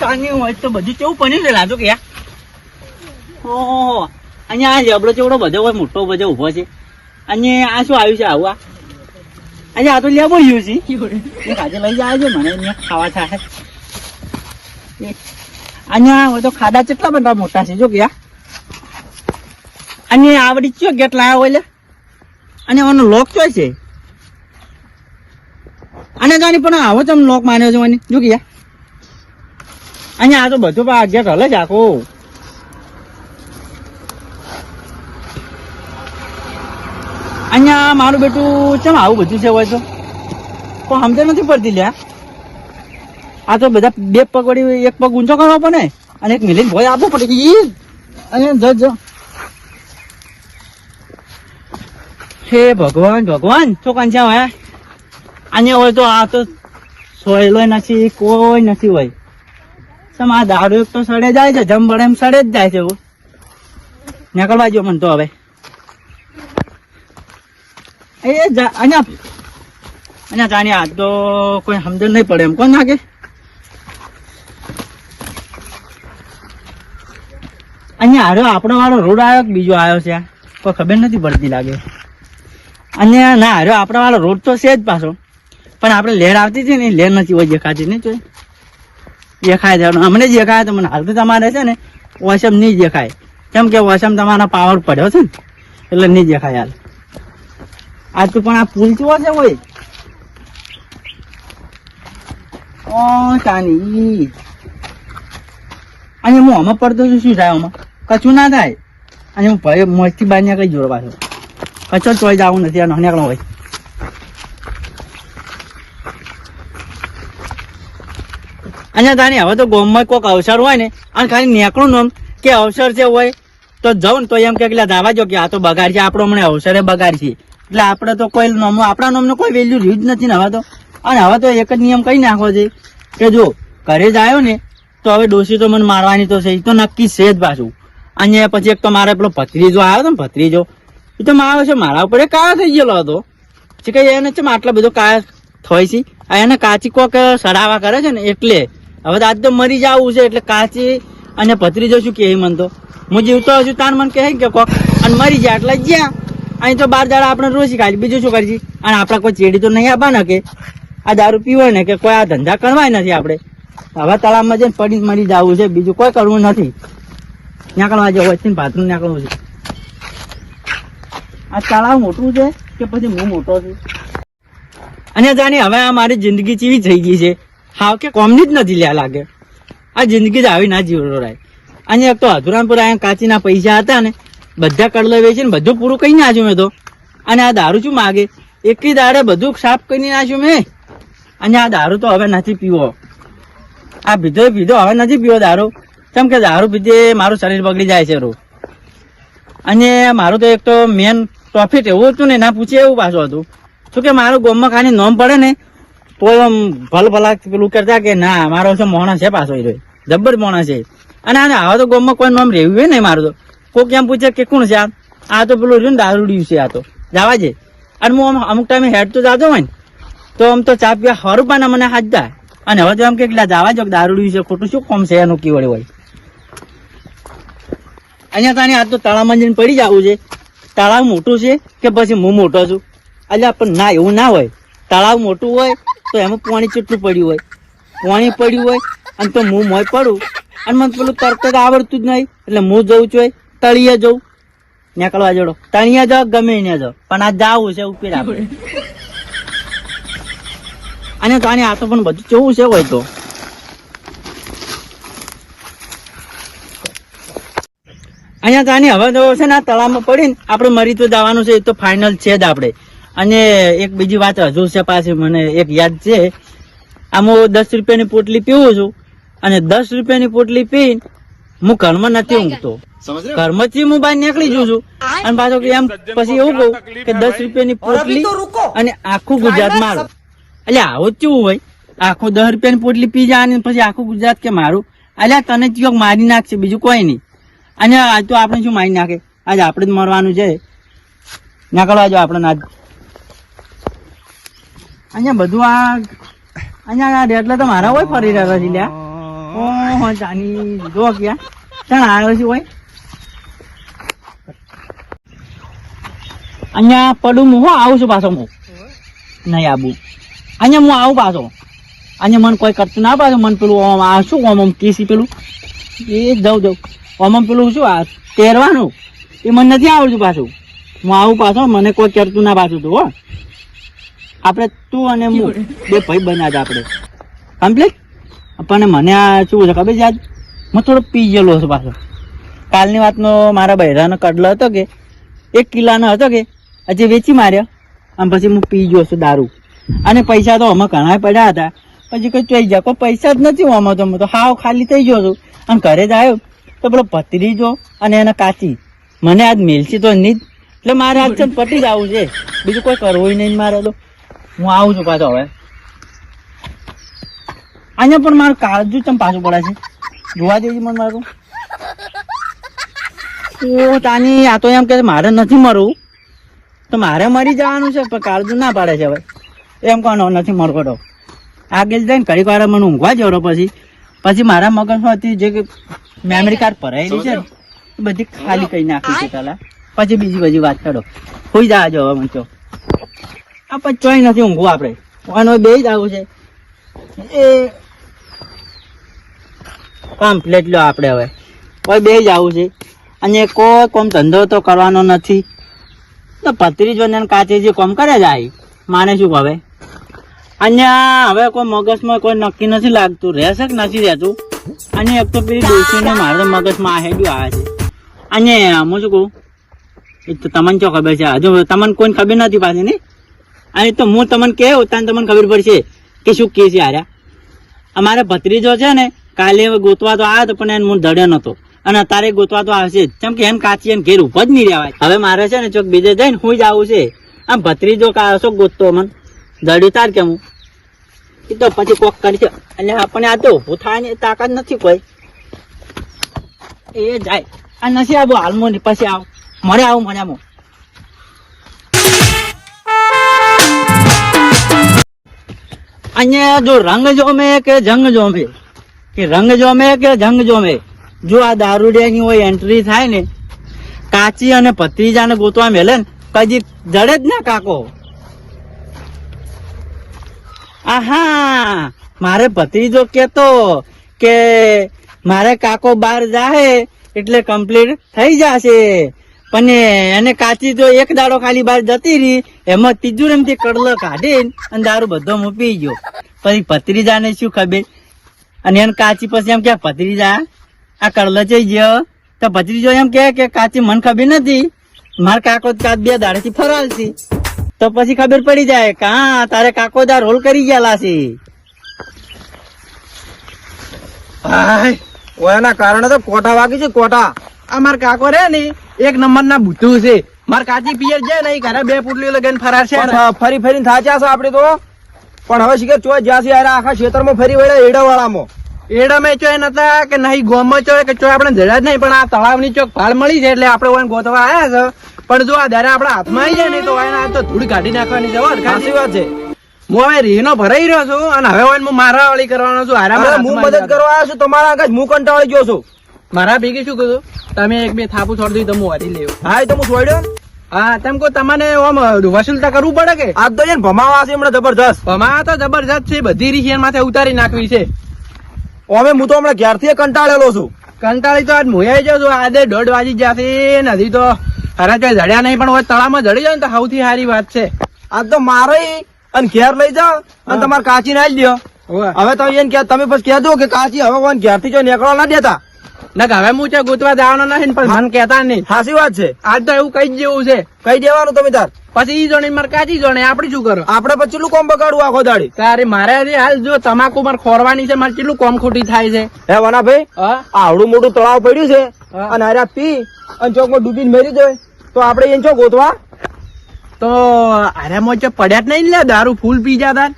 તાની હોય તો બધી કેવું બન્યું છે, લાજો કે ઓહો, અહીંયા આ જબડો ચેવડો બધો હોય, મોટો બધો ઊભો છે. અને આ શું આવ્યું છે, આવું આ? અહીંયા આ તો લેવો ગયું છે. આજે લઈ જાય છે, મને અહીંયા ખાવા થાય. અહીંયા હોય તો ખાડા કેટલા બધા મોટા છે, જો યાર. અને આવડી ચો ગેટ લાયા હોય અને આનો લોક ચો છે. અને જાની પણ આવો તમે લોક માન્યો છે મને, જો યાર. અહીંયા આ તો બધું પણ ગેટ હલે જ આખો. અહીંયા મારું બેટું ચમ આવું બધું છે હોય તો? પણ સમજે નથી પડતી લ્યા. આ તો બધા બે પગ વળી એક પગ ઊંચો કરવો પડે અને એક મિલિન ભોય આપવો પડે. ઈ! અને જો જો. હે ભગવાન ભગવાન શું છે હવે? અહીંયા હોય તો આ તો સોયલો નથી, કોઈ નથી હોય. આ દારૂ એક તો સડે જાય છે જમ બળે એમ સડે જ જાય છે એવું નીકળવા જો મને તો હવે. એ અહીંયા અહીંયા જાણી આ તો કોઈ સમજણ નહીં પડે એમ. કોણ નાખે? અહીંયા હારો, આપણો વાળો રોડ આવ્યો બીજો આવ્યો છે? કોઈ ખબર નથી પડતી લાગે. અને ના, હારો, આપણા વાળો રોડ તો છે જ પાછો. પણ આપણે લેર આવતી હતી ને લેર નથી હોય, દેખાતી નહીં, જોઈ. દેખાય છે. અમને દેખાય તો મને હાલ તો તમારે છે ને વોશમ નહીં દેખાય. કેમ કે વોશમ તમારા પાવર પડ્યો છે ને. એટલે નહીં દેખાય હાલ. આ તું પણ આ પુલ કેવો છે કોઈ ઓ ચાની અને હું આમાં પડતો છું, શું થાય આમાં? કશું ના થાય. અને હું ભાઈ મોજથી બહાર કઈ જોડવા છું. કચો ચોઈ જવું નથી, આ નીકળો હોય. અને તાની હવે તો ગોમમાં કોઈક અવસર હોય ને, અને ખાલી નીકળું નામ કે અવસર છે હોય, તો જાઉં તો એમ કે દાવા જો કે આ તો બગાડ છે, આપણો હમણાં અવસરે બગાડ છે. એટલે આપણે તો કોઈ નામ આપણા નામનો કોઈ વેલ્યુ રહ્યું જ નથી ને હવે તો. અને હવે તો એક જ નિયમ કઈ નાખો છે કે જો ઘરે જ આવ્યો ને, તો હવે ડોસી તો મને મારવાની તો છે એ તો નક્કી છે જ પાછું. અને પછી એક તો મારે પેલો ભત્રીજો આવ્યો હતો ને, ભત્રીજો એ તો મારો છે, મારા ઉપર કાળો થઈ ગયેલો હતો. કઈ એને છે આટલો બધો કાળ થાય છે. એને કાચી કોક સડાવા કરે છે ને, એટલે હવે આજ તો મરી જવું છે એટલે કાચી અને ભત્રીજો શું કહે મને તો. હું જીવતો હશું તાર મને કહે કે કોક, અને મરી જાય એટલે જ્યાં. અહીં તો બાર દાડા આપણે રોજી ખાલી. બીજું શું કરજી અને આપણે કોઈ ચેડી તો નહીં આપવા ને કે? આ દારૂ પીવો ને કે કોઈ આ ધંધા કરવાય નથી આપણે? હવે તળાવમાં જઈને પડી મરી જવું છે, બીજું કોઈ કરવું નથી. નીકળવા જવું છે ભાતનું નીકળવું છે. આ તળાવ મોટું છે કે પછી હું મોટો છું? અને જાણે હવે આ મારી જિંદગી ચીવી થઈ ગઈ છે. હાવ કે કોમની જ નથી લ્યા લાગે. આ જિંદગી જ આવી ના જીવડો રાય અને એક તો હધુરામપુર અહીંયા કાચીના પૈસા હતા ને, બધા કડલો વેચીને બધું પૂરું કરી નાખ્યું મેં તો. અને આ દારૂ શું માગે? એકી દાડે બધું સાફ કરી નાખ્યું મેં. અને આ દારૂ તો હવે નથી પીવો. આ પીધો પીધો, હવે નથી પીવો દારૂ. કેમ કે દારૂ પીધે મારું શરીર બગડી જાય છે રૂ અને મારું તો એક તો મેન પ્રોફિટ એવું હતું ને ના પૂછે એવું પાછું હતું. શું કે મારું ગોમમાં ખાલી નોમ પડે ને તો આમ ભલ ભલા પેલું કરતા કે ના, મારો છે મોણા છે પાછો એ જબ્બર મોણા છે. અને આને હવે તો ગોમમાં કોઈ નામ રહેવું હોય ને મારું તો. કોઈક એમ પૂછે કે કોણ છે આ? આ તો પેલું રહ્યું ને દારૂડિયું છે આ તો. જવા જે અને હું આમ અમુક ટાઈમે હેડ તો જાતો હોય ને, તો આમ તો ચા પીવા સો રૂપિયાના મને હાથ જાય. અને હવે તો એમ કે જવા જો દારૂડિયું છે, ખોટું શું કોમ છે એનું કીવડે હોય. અહીંયા તાને આ તો તળાવમાં જઈને પડી જવું છે. તળાવ મોટું છે કે પછી હું મોટો છું? અલ્યા, પણ ના, એવું ના હોય. તળાવ મોટું હોય તો એમાં પાણી કેટલું પડ્યું હોય? પાણી પડ્યું હોય અને તો હું મોય પડું. અને મને પેલું તરત જ આવડતું જ નહીં. એટલે હું જઉં છું તળિયે જઉં. નીકળવા જોડો. તળિયે જાઓ ગમે ત્યાં જાઓ. પણ આ જાવું છે ઉપર આપણે. અને તો આની આ પણ બધું જોવું છે હોય તો. અહીંયા તો આની હવે તો છે ને આ તળાવમાં પડીને આપણે મરી તો જવાનું છે. એ તો ફાઇનલ છે જ આપણે. અને એક બીજી વાત હજુ છે પાછી મને એક યાદ છે. આમ હું દસ રૂપિયાની પોટલી પીવું છું અને દસ રૂપિયાની પોટલી પી હું ઘરમાં નથી ઊંઘતો. ઘરમાંથી હું બહાર નીકળી જઉં છું. અને પાછો એમ પછી એવું કહું કે દસ રૂપિયાની પોટલી અને આખું ગુજરાત મારું. એટલે આવું જ કેવું હોય? આખું દસ રૂપિયાની પોટલી પી જાય અને પછી આખું ગુજરાત કે મારું. અલ્યા તને ચોક મારી નાખશે બીજું કોઈ નહીં. અને આજ તો આપણે શું મારી નાખે? આજ આપણે જ મરવાનું છે. નીકળવા જો આપણે આજ અહીંયા બધું આ અહીંયા એટલે તો મારા હોય ફરી રહ્યા છે લ્યા. ઓહો જાની જો ક્યાં? ચાણ આવ્યો છે ઓય? અહીંયા પડું હું આવું છું પાછો હું. નહીં આવું અહીંયા હું આવું પાછો. અહીંયા મને કોઈ કરતું ના પાછો મને પેલું ઓમ આ શું ઓમ ઓમ કેસી પેલું? એ જવું જવું ઓમ ઓમ પેલું શું આ તેરવાનું એ મને નથી આવડતું પાછું. હું આવું પાછો મને કોઈ કરતું ના પાછું તું હો. આપણે તું અને હું બે ભાઈ બન્યા હતા આપણે. કમ્પ્લીટ પણ મને આ શું છે ખબર છે આજ? હું થોડો પી ગયેલો છું પાછો. કાલની વાતનો મારા બૈરાનો કડલો હતો કે એક કિલ્લાનો હતો કે હજી વેચી માર્યો. અને પછી હું પી ગયો છું દારૂ. અને પૈસા તો અમે ઘણા પડ્યા હતા. પછી કઈ ચોઈ જાય કોઈ પૈસા જ નથી આમાં તો. હું તો હાવ ખાલી થઈ ગયો છું. અને ઘરે જ આવ્યો. તો પેલો ભત્રીજો અને એને કાચી. મને આજ મેલસી તો નહીં જ. એટલે મારે આજ છે પટી જ આવું છે. બીજું કોઈ કરવું નહીં મારે તો. હું આવું છું પાછો હવે. અહીંયા પણ મારું કાળજું ચમ પાછું પડે છે. જોવા દેજે મને મારું ઓ તાની આ તો એમ કે મારે નથી મરવું. તો મારે મરી જવાનું છે પણ કાળજુ ના પાડે છે હવે. એમ કોનો નથી મરવો તો. આગળ જઈને ઘડીક વાર મને ઊંઘવા જરો પછી. પછી મારા મગજમાંથી જે કે મેમરી કાર્ડ ભરાયેલી છે એ બધી ખાલી કરી નાખી છે પેલા. પછી બીજી બધી વાત કરો. હોઈ જાજો હવે મને આ ચોઈ નથી ઊંઘવું આપણે. આનો બે જ આવું છે. એ કમ્પ્લેટ લો આપણે હવે. કોઈ બે જ આવું છે. અને કોઈ કોમ ધંધો તો કરવાનો નથી. તો પત્રીજો ને કાચે જે કોમ કરે જાય માને શું હવે અહીંયા હવે કોઈ મગજમાં કોઈ નક્કી નથી લાગતું. રહેશે કે નથી રહેતું? અને એક તો પેલી ડોસીને મારે મગજમાં આ હેડ્યું આવે છે. અને હું શું કહું? એ તો તમને શું ખબર છે. હજુ તમને કોઈને ખબર નથી પાછી ને અને તો હું તમને કહું, તાને તમને ખબર પડશે કે શું કે છે હાર્યા અમારે ભત્રીજો છે ને, કાલે ગોતવા તો આવ્યો પણ એને હું દડ્યો નતો અને અત્યારે ગોતવા તો આવશે. જ કેમ કે એમ કાચી એમ ઘેર ઊભો જ નહીં રહેવાય. હવે મારે છે ને, ચોક બીજે જઈને હું જ આવું છે. આમ ભત્રીજો કા શું ગોતતો મને? દડ્યું તાર કેમ હું? એ તો પછી કોક કરી છે. એટલે આપણે આ તો ઊભું થાય ને તાકાત નથી કોઈ. એ જાય. આ નથી આવું હાલમાં પછી આવ. મળે આવું મને આવું અહીંયા જો રંગ જોમે કે જંગ જોમે? કે રંગ જોમે કે જંગ જોમે? જો આ દારૂડિયાની હોય એન્ટ્રી થાય ને, કાચી અને ભત્રીજાને ગોતવા મેલે ને, કદી જડે જ ના કાકો. આહા, મારે ભત્રીજો કેતો કે મારે કાકો બહાર જાહે એટલે કમ્પ્લીટ થઈ જશે. પણ એને કાચી તો એક દાડો ખાલી બહાર જતી રહી, એમાં ત્રીજું એમથી કડલો કાઢી અને દારૂ બધો પી ગયો. પછી ભત્રીજાને શું ખબર? અને એને કાચી પછી એમ કે, ભત્રીજા, આ કડલો જઈ ગયો. તો ભત્રીજો એમ કે, કાચી મને ખબર નથી. મારા કાકો કાચ બે દાડેથી ફરાલતી તો પછી ખબર પડી જાય કે, હા, તારે કાકો દા રોલ કરી ગયેલા છે. ઓયાના કારણે તો કોઠા વાગી છે, કોઠા? આ માર કાકો રે ને એક નંબર ના ભૂતું છે. માર કાચી પિયર છે ને ઘરે બે પુટલી લગન ફરાર છે ફરી ફરીને થાચ્યા છે આપડે તો? પણ હવે શીખર ચો જ્યાં છે આખા ખેતરમાં ફરી વળ્યા એડાવાળામાં. એડા મેં ચોય નતા કે નહીં ગોમાં ચોય કે ચોય આપણે જડ્યા જ નહીં પણ આ તળાવની ચોક ભાળ મળી છે એટલે આપણે ઓને ગોતવા આયા છે. પણ જો આ દારે આપણા હાથમાં આવી જાય ને તો આ તો ધૂળ કાઢી નાખવાની છે ખાસી વાત છે. હું હવે રીનો ભરાઈ રહ્યો છું અને હવે ઓને હું મારા વાળી કરવાનો છું હારા હું મદદ કરવા આવ્યો છું તમારા આગળ હું કંટાળી ગયો છું. મારા ભેગી શું કીધું? તમે એક બે થાપુ છોડી દીધું તમે વારી લેવું હા તો હું છોડ્યો હા તેમ કહો તમને આમ વસૂલતા કરવું પડે કે? આજ તો એને ભમાવા છે હમણાં જબરજસ્ત. ભમાવા તો જબરજસ્ત છે બધી રીત એના માથે ઉતારી નાખવી છે. હવે હું તો હમણાં ઘેરથી કંટાળેલો છું. કંટાળી તો આજ મોયાઈ જાઉં છું આજે દોઢ વાગી જશે નથી તો હરા ચોય જડ્યા નહીં પણ હવે તળામાં જડી જાય ને તો સૌથી સારી વાત છે. આજ તો મારે અને ઘેર લઈ જાઓ અને તમારે કાચી ના દો હોવે. હવે તમે એને કહે- તમે પછી કહેજો કે કાચી હવે કોણ ઘેરથી જો નીકળવા ના દેતા. ના હવે હું છે ગોતવા જવાનો નથી પણ મન કેતા નહીં. સાચી વાત છે. આજ તો એવું કઈ જેવું છે. કઈ દેવાનું તમે તાર. પછી ઈ જોડે મારે કાચી જોડે આપડે શું કરો? આપડે પછી કોમ બગાડવું આખો દાડી? તારે મારે હાલ જો તમાકુ મારે ખોરવાની છે મારે કેટલું કોમ ખોટી થાય છે? હે વના ભાઈ આવડું મોટું તળાવ પડ્યું છે અને અરે પી અને ચોકમાં ડૂબીને મરી જાય તો આપડે એને ચો ગોતવા? તો અરે મોજ પડ્યા જ નહીં લે દારૂ ફૂલ પી જતા.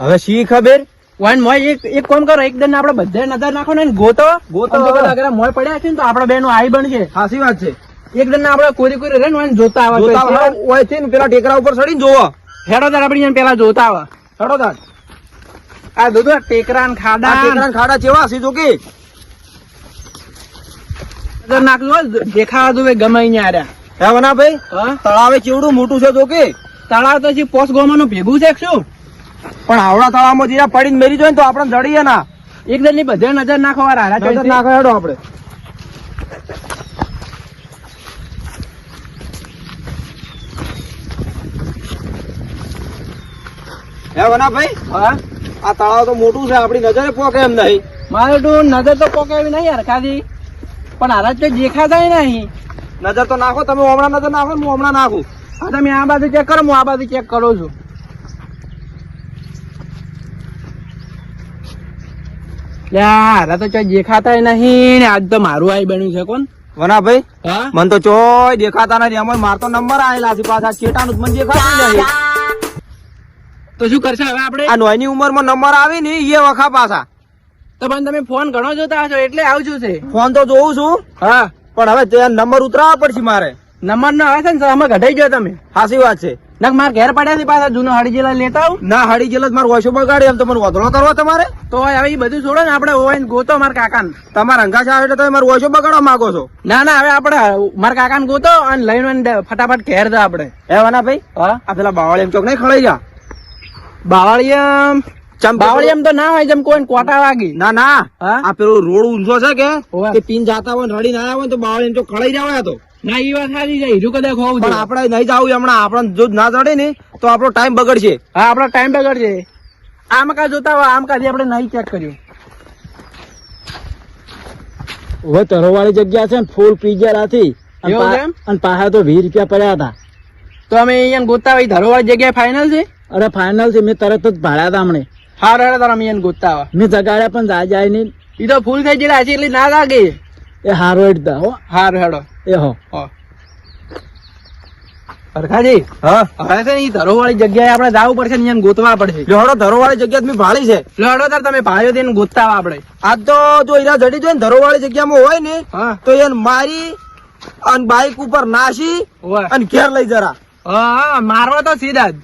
હવે શી ખબર? વન મોય એક એક કામ કરો એક દન આપણે બધે નજર નાખો ને ગોતો. ગોતો. અગર મોય પડ્યા છે ને તો આપણા બેનો આઈ બનશે સાચી વાત છે. એક દન આપણે કોરી કોરી રે ને જોતા આવે જોતા હોય છે ને પેલા ટેકરા ઉપર ચડીને જોવો. હેડો તાર આપણી પેલા જોતા આવે. હેડો તાર. આ દોદો ટેકરા ને ખાડા. ટેકરા ને ખાડા ચેવા હશે જો કે. નજર નાખજો દેખાવા દો ગમે અહીંયા આર્યા હે વના ભાઈ? તળાવે ચીવડું મોટું છે જો કે. તળાવ તો પોસ ગોમાનું ભેગું છે શું? પણ આવડા તળાવમાં જીરા પડીને મેરી જોઈએ તો આપણે જડીએ ના. એકદમની બધે નજર નાખો નજર નાખો હેડો આપણે. હે વનાભાઈ હા? આ તળાવ તો મોટું છે આપણી નજરે પોકે એમ નહીં. મારે તો નજર તો પોકાવી નહીં હરખાથી પણ હારા તો દેખાતા નહીં. નજર તો નાખો તમે હમણાં નજર નાખો હું હમણાં નાખું. હા તમે આ બાજુ ચેક કરો હું આ બાજુ ચેક કરું છું લે આ હારા તો ચોય દેખાતા નહીં ને આજ તો મારું આઈ બન્યું છે કોણ? હા? મને તો ચોય દેખાતા નથી. એમાં માર તો નંબર આયેલા છે પાછા ચેટાનું મને દેખાતું નહીં તો શું કરશે હવે આપણે? આ નોયની ઉંમરમાં નંબર આવે ને એ વખા પાછા. તો પણ તમે ફોન ઘણો જોતા હશો એટલે આવજો છે. ફોન તો જોઉં છું. હા. પણ હવે નંબર ઉતરાવવા પડશે મારે. નંબર ના આવે છે ને અમે ઘટાઈ ગયો તમે. સાચી વાત છે. નક માર ઘેર પડ્યા છે પાછા જૂનો હળી જેલા લેતા આવું. ના હડી જેલ મારો બગાડે એમ તો મને વધળો કરવા તમારે? તો હવે એ બધું છોડો ને આપણે ઓવાઈ ગોતો મારા કાકાને. તમારા અંગાશ આવે એટલે તમે મારો વોશો બગાડવા માંગો છો? ના ના હવે આપણે મારા કાકાને ગોતો અને લઈને ફટાફટ ઘેર જા આપણે. હે વાના ભાઈ? હા? આ પેલા બાવળ એમ ચોક નહીં ખળાઈ જા. બાવળિયમ ચમ બાવળિયમ તો ના હોય જેમ કોઈ કોટા વાગી. ના ના. આ પેલો રોડ ઊંચો છે કે? પિન જાતા હોય ને રડી ના આવે હોય તો બાવળી એમ ચોક ખળાઈ જવાય તો. ના એ વાત સાચી છે હીરું કદાચ હોવું પણ આપણે નહીં જાવું હમણાં. આપણે જો ના ચડે ને તો આપણો ટાઈમ બગડશે. હા આપણો ટાઈમ બગડશે. આમ કા જોતા હોય આમ કાથી આપણે નહીં ચેક કર્યું હવે તરોવાળી જગ્યા છે ને ફૂલ પી ગયા હતી એવું છે એમ? અને પાછા તો વીસ રૂપિયા પડ્યા હતા. તો અમે અહીંયા ગોતા હોય ધરોવાળી જગ્યાએ ફાઇનલ છે? અરે ફાઇનલ છે. મેં તરત જ ભાડ્યા હતા હમણે. હા રડ્યા તારા અમે ગોતા મેં જગાડ્યા પણ જાય જાય નહીં. એ તો ફૂલ થઈ ગયેલા છે એટલે ના લાગે. એ હારો હેડતા હો. હાર હેડો. એ હો. હરખાજી હા? હવે છે ને ધરો ધરોવાળી જગ્યાએ આપણે જવું પડશે ને ગોતવા પડશે. જો હડો ધરોવાળી જગ્યા તમે ભાળી છે. લો હેડો તાર તમે ભાળ્યો ગોતવા આવો આપણે. આજ તો જો હીરા જડી જોઈએ ને ધરોવાળી જગ્યામાં હોય ને તો એને મારી અને બાઈક ઉપર નાસી. અને ઘેર લઈ જરા. હા હા મારવા તો સીધા જ.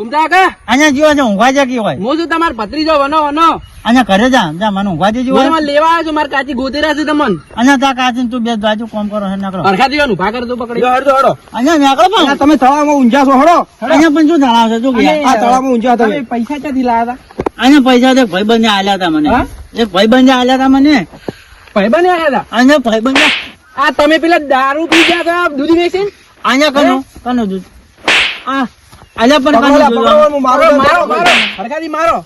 કુમતા કા? અહીંયા જીવો છે ઊંઘવા જકી હોય. હું શું તમાર ભત્રીજો વનો વનો. અહીંયા ઘરે જા જા મને ઊંઘવા દેજો હું લેવા આવ્યો છું મારે કાચી ગોતી છે તમને. અહીંયા તા કાચીને તું બે બાજુ કોમ કરો છે નીકળો. હરખાજી વાનું ઊભા કરતો પકડી. હડો હડો. અહીંયા નીકળો પણ. તમે તળાવમાં ઊંઝા છો હડો. અહીંયા પણ શું જણાવશે શું કે. આ તળાવમાં ઊંઝા તમે. તમે પૈસા ક્યાંથી લાયા હતા? અહીંયા પૈસા તો એક ભાઈબંધે આલ્યા હતા મને? એક ભાઈબંધે આલ્યા હતા મને. હતા? અહીંયા આ તમે પેલા દારૂ પી ગયા હતા દૂધ વેચીને? અહીંયા કનો? કનો દૂધ? આ આલ્યા પણ કાનો મારો મારો મારો. હરખાજી મારો.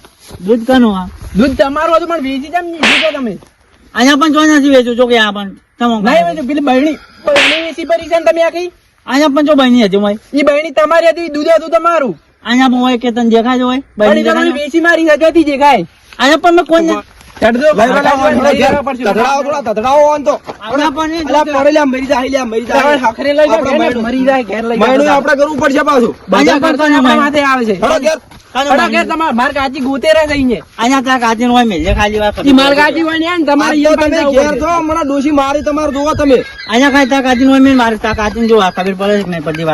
દૂધ કાનો આ? દૂધ તમારું હતું પણ વેચી નહીં વેચો તમે. અહીંયા પણ જો નથી વેચું છો કે આ પણ? તમો નહીં વેચો પેલી બહેણી. બહેણી વેચી પરી છે તમે આખી? અહીંયા પણ જો બની હતી હોય એ બહેણી તમારી હતી દૂધ હતું તમારું. અહીંયા પણ હોય કે તને દેખાય હોય? બહેણી? વેચી મારી હતી દેખાય. અહીંયા પણ મેં કોઈ જવા ને બધા. આપણે કરવું પડશે પાછું. બધા માર ને તમારે જવું જોવો તમે. અહીંયા કઈ ત્યાં કાચી હોય મેં મારે ત્યાં કાચી જો ખબર પડે છે નહીં પડતી વાત.